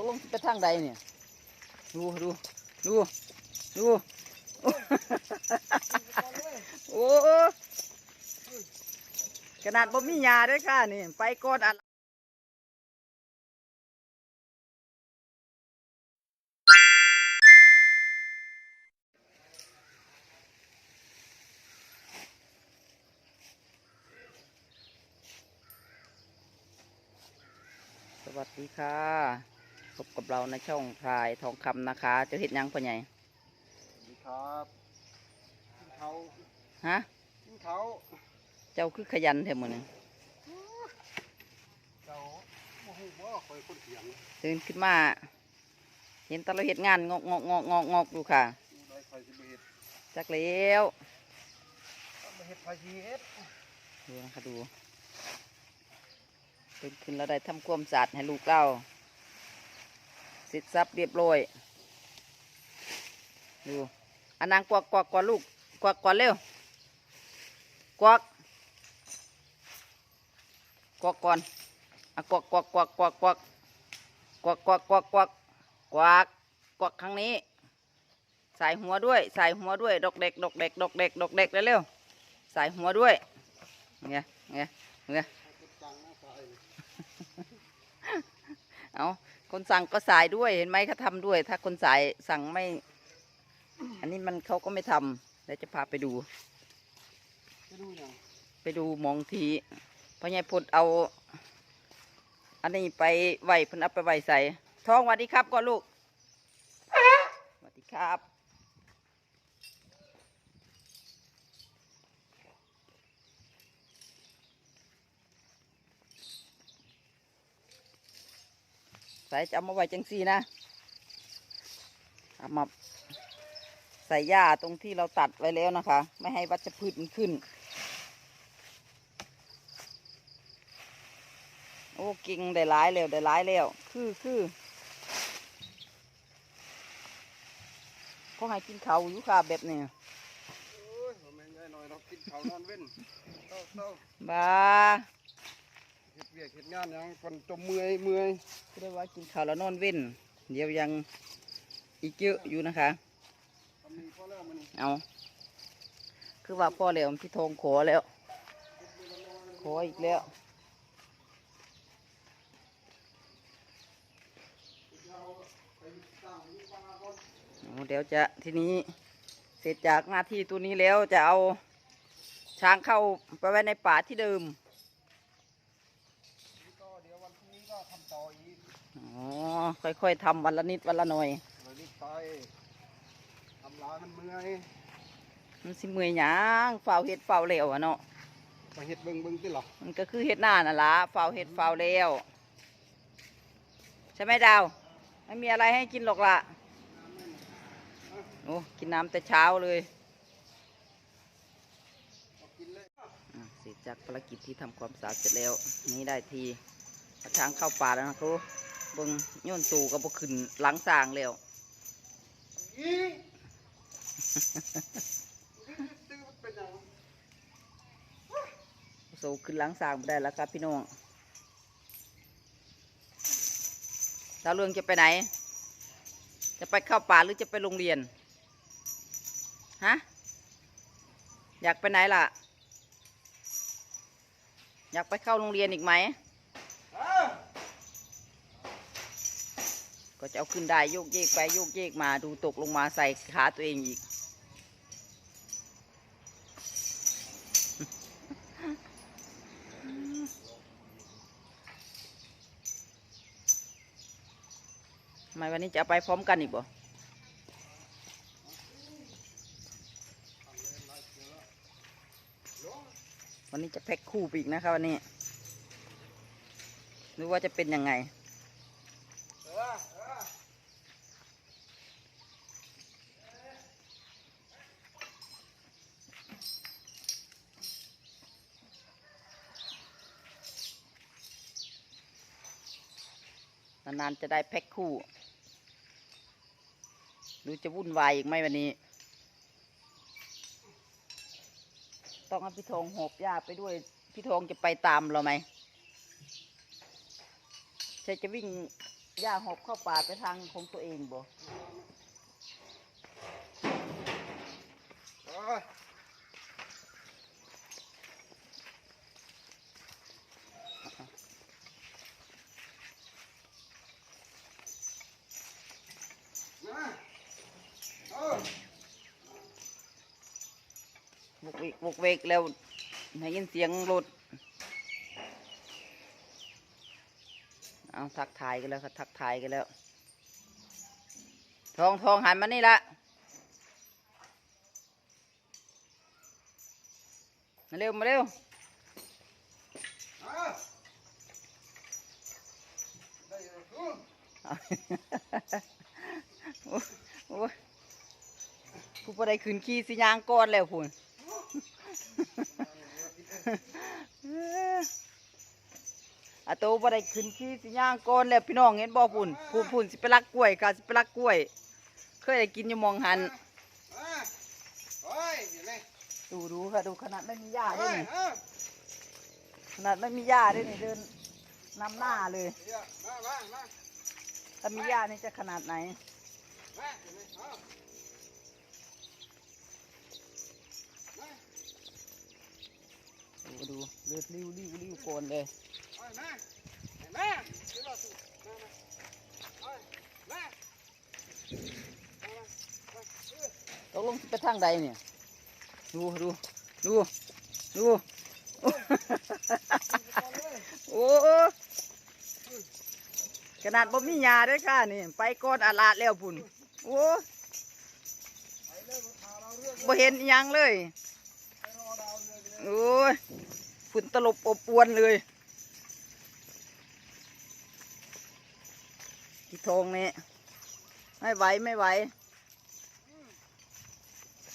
กลงสิไปทางใดเนี่ย ดูดูดูดูโอ้ขนาดบ่มียาด้วยค่ะนี่ ไปก่อนอะสวัสดีค่ะ พบกับเราในช่องพลายทองคำนะคะจะเห็นยังพ่อใหญ่สวัสดีครับกินเขาฮะกินเขาเจ้าคือขยันแท้มือนึงเจ้าโมโหว่าคอยคนเถียงตื่นขึ้นมา เห็นแตเราเห็ดงานงอกงอกงอกงอกงอกดูค่ะดูได้คอยสิบเฮ็ดจักแล้วต้องมาเฮ็ดคอยสิเฮ็ดดูนะคะดูตื่นขึ้นแล้วได้ทำความสะอาดให้ลูกเราเสร็จสับเรียบร้อย ดูอันนางกวักกวักกวักลูกกวักกวักเร็วกวักกวักก่อนอะกวักกวักกวักกวักกวักกวักกวักกวักกวักกวักกวักครั้งนี้ ใส่หัวด้วย ใส่หัวด้วย ดอกเด็ก ดอกเด็ก ดอกเด็ก ดอกเด็กเร็วๆใส่หัวด้วยเงี้ยเงี้ยเงี้ยเอา คนสั่งก็สายด้วยเห็นไหมเขาทำด้วย ถ้าคนสายสั่งไม่ อันนี้มันเขาก็ไม่ทำเดี๋ยวจะพาไปดู จะดูหยังไปดูมองทีพ่อใหญ่พุดเอา อันนี้ไปไหวเพิ่นเอาไปไหวใส่ท้องสวัสดีครับก่อนลูกสวัสดีครับ ใส่จะเอามาไว้จังสี่นะเอามาใส่หญ้าตรงที่เราตัดไว้แล้วนะคะ ไม่ให้วัชพืชมันขึ้น โอ้กิ่งได้หลายแล้วได้หลายแล้ว คือคือก็ให้กินเขาวอยู่ค่ะแบบนี้โอ้ยบ่แม่นได้หน่อยเรา ฮ็ดเวียกเฮ็ดงานหยังคนจมเมื่อยเมื่อยก็ได้ว่ากินข้าวแล้วนอนเว้น เดี๋ยวยังอีกเยอะอยู่นะคะ ทำนี้พอแล้วมันเอา คือว่าพ่อแล้วพี่ทองขอแล้ว ขออีกแล้ว เอาเดี๋ยวจะทีนี้เสร็จจากหน้าที่ตัวนี้แล้วจะเอาช้างเข้าไปไว้ในป่าที่เดิม ก็เดี๋ยววันพรุ่งนี้ก็ทำต่ออีก อ๋อ ค่อยๆทำวันละนิดวันละหน่อยวันนี้ไปทำร้านมันเมื่อยมันสิเมื่อยหยังเฝ้าเห็ดเฝ้าเหลวอะเนาะไปเฮ็ดเบิ่งเบิ่งติหรอมันก็คือเห็ดหน้าน่ะละเฝ้าเห็ดเฝ้าเหลวใช่ไหมดาวไม่มีอะไรให้กินหรอกล่ะโอ้กินน้ำแต่เช้าเลยเอากินเลยอะเสร็จจากภารกิจที่ทำความสะอาดเสร็จแล้ว นี่ได้ทีเอาช้างเข้าป่าแล้วนะครู เบิงโย่นตูก็บขึ้นหลังสร้างแล้วอีตื้อมันเป็นหยังโซขึ้นหลังสร้างบ่ได้แล้วครับพี่น้องดาวเรืองจะไปไหน จะไปเข้าป่าหรือจะไปโรงเรียน ฮะ อยากไปไหนล่ะ อยากไปเข้าโรงเรียนอีกไหม ก็จะเอาขึ้นได้โยกเยกไปโยกเยกมาดูตกลงมาใส่ขาตัวเองอีกทำไมวันนี้จะไปพร้อมกันอีกบ่วันนี้จะแพ็คคู่ปอีกนะครับวันนี้รือว่าจะเป็นยังไง เออเออ นานๆจะได้แพ็คคู่หรือจะวุ่นวายอีกไหมวันนี้ ต้องให้พี่ทองหอบยาไปด้วย พี่ทองจะไปตามเราไหมใช่จะวิ่งยาหอบเข้าป่าไปทางของตัวเองบ่ โอ้ยมาเอา ว กเวกเวกแล้วได้ยินเสียงรถเอาทักทายกันแล้วครับทักทายกันแล้ว ทองทองหันมานี่ละมาเร็วมาเร็วโอ้โอ้ยผู้ปได้ขืนขี้สิยางก้อนแล้วพุ่น อาโตบ่ได้ขึ้นขี้สิย่างก้อนแล้วพี่น้องเห็นบ่พุ่นพุ่นพุ่นสิไปลักกล้วยค่ะสิไปลักกล้วย เคยได้กินอยู่หมองหันมาโอ้ยเห็นไหมดูดูค่ะดูขนาดไม่มีหญ้าด้โอ้วยยนี่เอาขนาดไม่มีหญ้าด้วยนี่เดินนำหน้าเลยเดี๋ยวมามามาถ้ามีหญ้านี่จะขนาดไหน มาเห็นไหมเอามา ดูเลือดริ้วริ้วริ้วโกนเลยเอนเดี๋ยวเราสู้มามาเอามามามามาเออตกลงไปทางใดเนี่ย ดูดูดูดูโอ้ขนาดบ่มีหญ้าด้วยค่ะนี่ ไปก้อนอาลาดแล้วพุ่นโอ้บ่เห็นยังเลยไปรอดาวเรือกันเลยโอ้ย ฝุ่นตลบอบอวนเลยที่ทงนี่ไม่ไหวไม่ไหว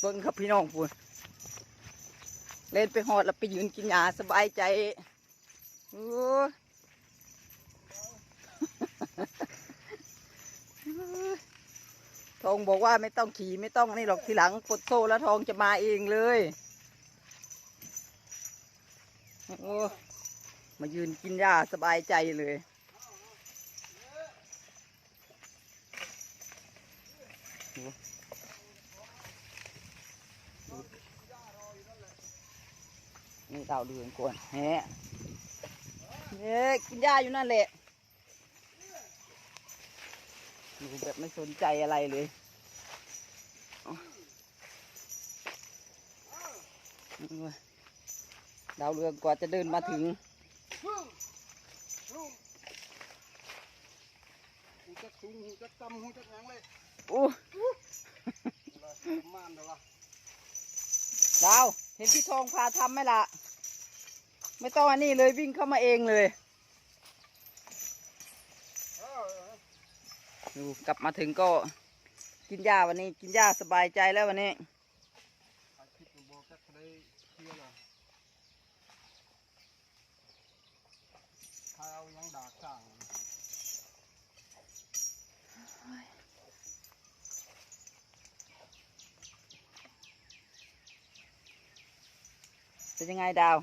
เบิ่งครับพี่น้องปุ่นเล่นไปหอดแล้วไปยืนกินยาสบายใจโอ้ทองบอกว่าไม่ต้องขี่ไม่ต้องนี่หรอกทีหลังกดโซ่แล้วทองจะมาเองเลย โอ้มายืนกินหญ้าสบายใจเลย นี่ดาวเรืองก่อนแฮะเนี่ยกินหญ้าอยู่นั่นแหละดูแบบไม่สนใจอะไรเลยโอ้ย ดาวเรืองกว่าจะเดินมาถึงฮึ่มฮึ่มหูจักสูงหูจักต่ำหูจักหยังเลยอู้ว่าประมาณเด้อวะดาวเห็นพี่ทองพาทำไหมล่ะ ไม่ต้องอันนี้เลยวิ่งเข้ามาเองเลยเออเออดูกลับมาถึงก็กินหญ้าวันนี้กินหญ้าสบายใจแล้ววันนี้ ถ่ายคลิปมาบอกจักได้ เคลียร์เลยถ่ายเอายังดากสร้างเป็นยังไงดาว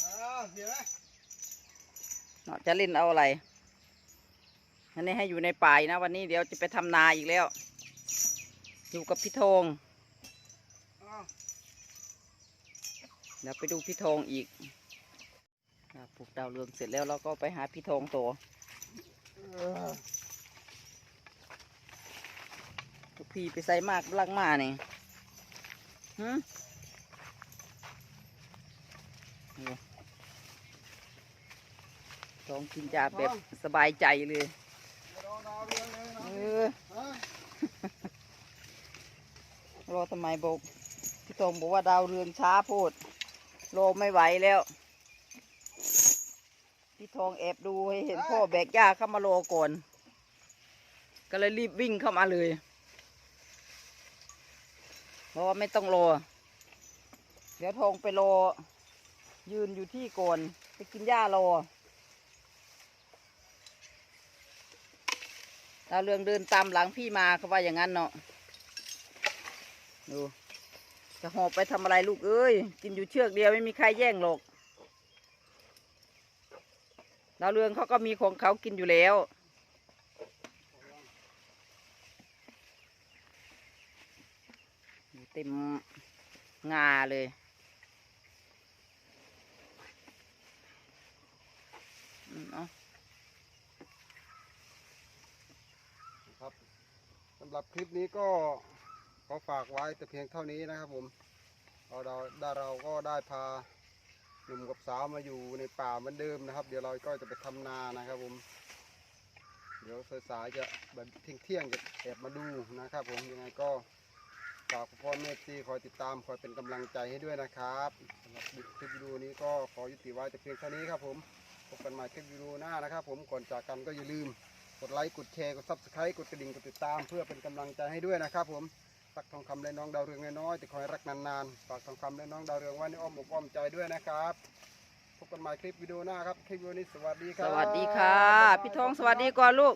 เออเห็นไหมเนาะจะเล่นเอาอะไรอันนี้ให้อยู่ในป่ายนะ วันนี้เดี๋ยวจะไปทำนาอีกแล้ว อยู่กับพี่ทอง อ้าว เดี๋ยวไปดูพี่ทองอีกอ่าปลูกดาวเรืองเสร็จแล้วเราก็ไปหาพี่ทองต่อเออทุกพี่ไปใส่มากลังมานี่ฮึโอ้ทองกินยาแบบสบายใจเลยไปรอดาวเรืองเลยนะเออฮะรอทำไมบอกพี่ทองบอกว่าดาวเรืองช้าโพด รอไม่ไหวแล้ว พี่ทองแอบดูให้เห็นพ่อแบกหญ้าเข้ามารอก่อน ก็เลยรีบวิ่งเข้ามาเลยเพราะว่าไม่ต้องรอเดี๋ยวทองไปรอยืนอยู่ที่ก่อนไปกินหญ้ารอดาวเรืองเดินตามหลังพี่มาเขาว่าอย่างนั้นเนาะดู จะหอบไปทำอะไรลูกเอ้ย กินอยู่เชือกเดียวไม่มีใครแย่งหรอกดาวเรืองเขาก็มีของเขากินอยู่แล้วเต็มงาเลยเอาครับสำหรับคลิปนี้ก็ ขอฝากไว้แต่เพียงเท่านี้นะครับผมเราได้เราก็ได้พาหนุ่มกับสาวมาอยู่ในป่าเหมือนเดิมนะครับ เดี๋ยวเราก็จะไปทำนานะครับผม เดี๋ยวสายๆจะแบบเที่ยงเที่ยงๆจะแอบมาดูนะครับ ผมยังไงก็ฝากพ่อแม่ซีคอยติดตามคอยเป็นกำลังใจให้ด้วยนะครับสำหรับคลิปวิดีโอนี้ก็ขอยุติไว้แต่เพียงเท่านี้ครับผมพบกันใหม่คลิปวิดีโอหน้านะครับ ผมก่อนจากกันก็อย่าลืมกดไลค์กดแชร์กดซับสไครต์กดกระดิ่งกดติดตาม เพื่อเป็นกำลังใจให้ด้วยนะครับผม ฝากทองคำและน้องดาวเรืองน้อยๆแต่ขอให้รักนานๆฝากทองคำและน้องดาวเรืองไว้ในอ้อมอกอ้อมใจด้วยนะครับพบกันใหม่คลิปวิดีโอหน้าครับคลิปวิดีโอนี้สวัสดีครับสวัสดีค่ะ พี่ทองสวัสดีก่อนลูก